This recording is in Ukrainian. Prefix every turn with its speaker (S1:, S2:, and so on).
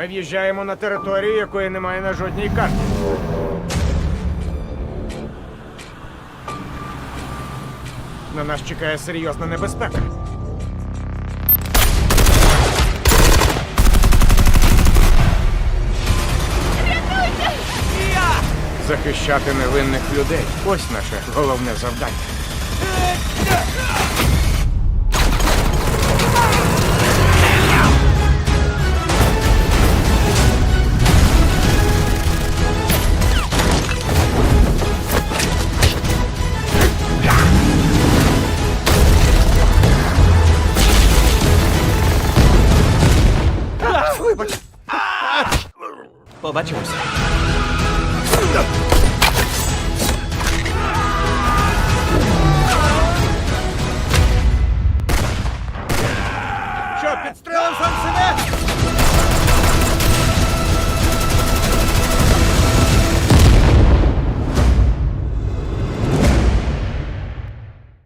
S1: Ми в'їжджаємо на територію, якої немає на жодній карті. На нас чекає серйозна небезпека. Захищати невинних людей. Ось наше головне завдання.
S2: Побачимося.
S1: Що, підстрелив сам себе?